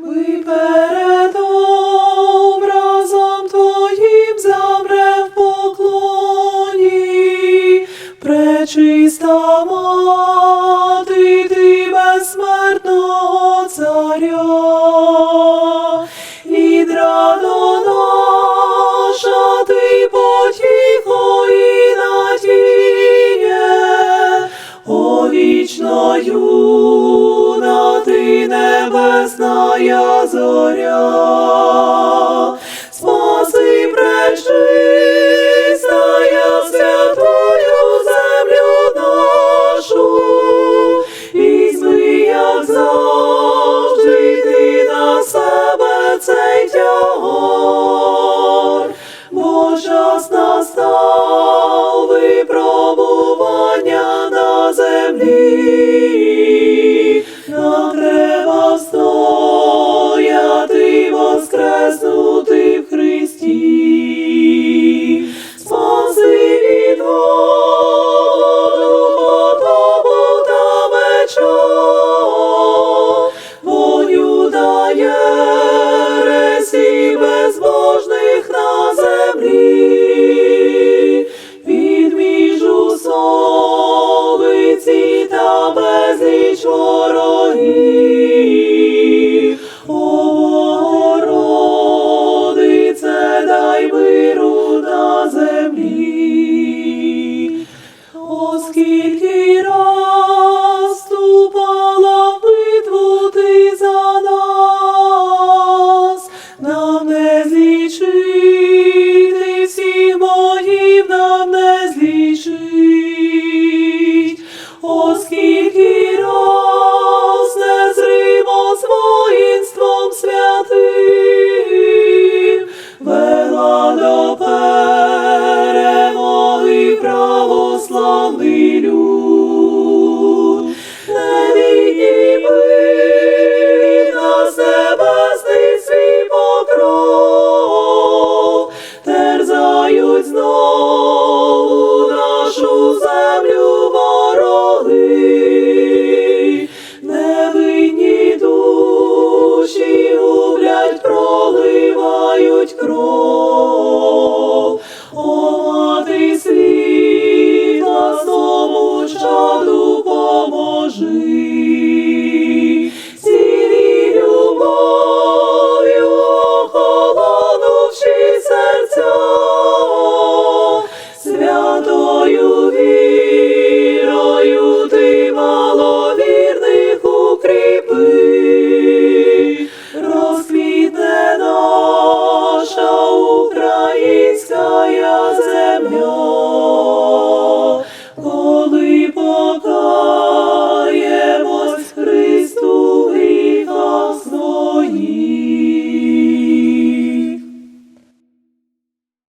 Ми перед образом Твоїм замрем в поклоні, пречиста мати, ти безсмертного царя, і драдо наша, ти потіхо і о вічна юна, ти небесная зоря, спаси пречистая святую землю нашу, візьми, як завжди, ти на себе цей тягар, бо час настав випробування на землі. Безліч ворогів. Богородице, дай миру на землі. Оскільки раз битву ти за нас, нам не злічити всіх богів, нам не злічить, Filho.